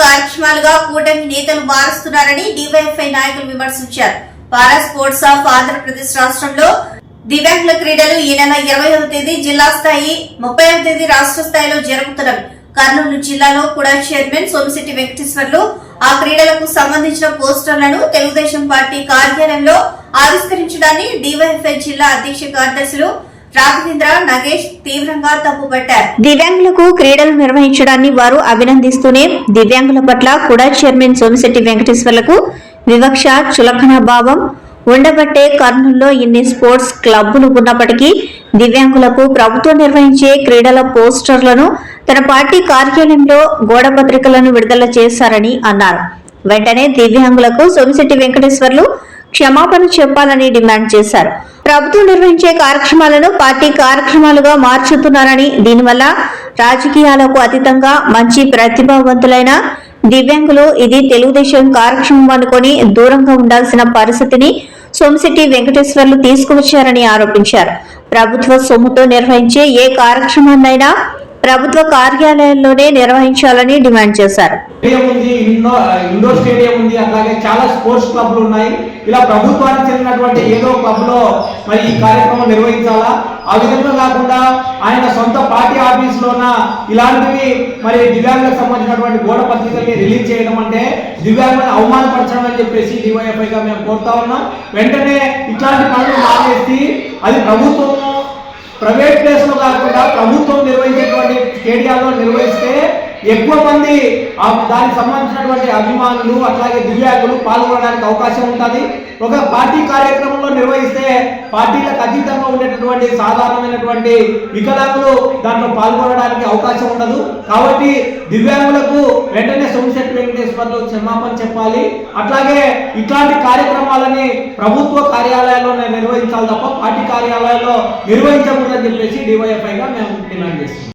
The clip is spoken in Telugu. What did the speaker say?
కార్యక్రమాలుగా కూటమి నేతలు మారుస్తున్నారని డివైఎఫ్ఐ నాయకులు విమర్శించారు. పారా స్పోర్ట్స్ ఆఫ్ ఆంధ్రప్రదేశ్ రాష్ట్రంలో దివ్యాంగుల క్రీడలు ఈ నెల ఇరవైవ తేదీ జిల్లా స్థాయి ముప్పైవ తేదీ రాష్ట్ర స్థాయిలో జరుగుతున్నవి. కర్నూలు జిల్లాలో కూడా చైర్మన్ సోమిశెట్టి వెంకటేశ్వర్లు ఆ క్రీడలకు సంబంధించిన పోస్టర్లను తెలుగుదేశం పార్టీ కార్యాలయంలో ఆవిష్కరించడాన్ని డివైఎఫ్ఐ జిల్లా అధ్యక్ష కార్యదర్శులు రాఘవేంద్ర నగేష్ తీవ్రంగా తప్పుపట్టారు. దివ్యాంగులకు క్రీడలు నిర్వహించడాన్ని వారు అభినందిస్తూనే దివ్యాంగుల పట్ల కూడా చైర్మన్ సోమిశెట్టి వెంకటేశ్వర్లకు వివక్ష చులకన భావం. ఉండబట్టే కర్నూలులో ఇన్ని స్పోర్ట్స్ క్లబ్బులు ఉన్నప్పటికీ దివ్యాంగులకు ప్రభుత్వం నిర్వహించే క్రీడల పోస్టర్లను తన పార్టీ కార్యాలయంలో గోడ పత్రికలను విడుదల చేశారని అన్నారు. వెంటనే దివ్యాంగులకు సోమిశెట్టి వెంకటేశ్వర్లు క్షమాపణ చెప్పాలని డిమాండ్ చేశారు. ప్రభుత్వం నిర్వహించే కార్యక్రమాలను పార్టీ కార్యక్రమాలుగా మార్చుతున్నారని దీనివల్ల రాజకీయాలకు అతీతంగా మంచి ప్రతిభావంతులైన దివ్యాంగులు ఇది తెలుగుదేశం కార్యక్రమం అనుకుని దూరంగా ఉండాల్సిన పరిస్థితిని సోమశెట్టి వెంకటేశ్వర్లు తీసుకువచ్చారని ఆరోపించారు. ప్రభుత్వ సొమ్ముతో నిర్వహించే ఏ కార్యక్రమాన్నైనా ప్రభుత్వ కార్యాలయాల్లోనే నిర్వహించాలని డిమాండ్ చేశారు. స్టేడియం ఉంది ఇండో ఇండోర్ స్టేడియం ఉంది అలాగే చాలా స్పోర్ట్స్ క్లబ్లు ఉన్నాయి. ఇలా ప్రభుత్వానికి చెందినటువంటి ఏదో క్లబ్లో మరి ఈ కార్యక్రమం నిర్వహించాలా? ఆ విధంగా కాకుండా ఆయన సొంత పార్టీ ఆఫీస్లో ఉన్న ఇలాంటివి మరి దివ్యాంగులకు సంబంధించినటువంటి గోడ పత్రికల్ని రిలీజ్ చేయడం అంటే దివ్యాంగులను అవమానపరచడం అని చెప్పేసి డివైఎఫ్ఐగా మేము కోరుతా ఉన్నాం. వెంటనే ఇట్లాంటి పనులు మానేసి అది ప్రభుత్వము ప్రైవేట్ ప్లేస్లో కాకుండా ప్రభుత్వం నిర్వహించేటువంటి స్టేడియాల్లో నిర్వహిస్తే ఎక్కువ మంది దానికి సంబంధించినటువంటి అభిమానులు అట్లాగే దివ్యాకులు పాల్గొనడానికి అవకాశం ఉంటుంది. ఒక పార్టీ కార్యక్రమంలో నిర్వహిస్తే పార్టీలకు అతీతంగా ఉండేటటువంటి సాధారణమైనటువంటి వికలాంగులు దాంట్లో పాల్గొనడానికి అవకాశం ఉండదు. కాబట్టి దివ్యాంగులకు వెంటనే సోమశెట్టి వెంకటేశ్వర్లు క్షమాపణ చెప్పాలి. అట్లాగే ఇట్లాంటి కార్యక్రమాలని ప్రభుత్వ కార్యాలయాల్లో నిర్వహించాలి తప్ప పార్టీ కార్యాలయాల్లో నిర్వహించకూడదని చెప్పేసి డివైఎఫ్ఐగా మేము డిమాండ్ చేస్తున్నాం.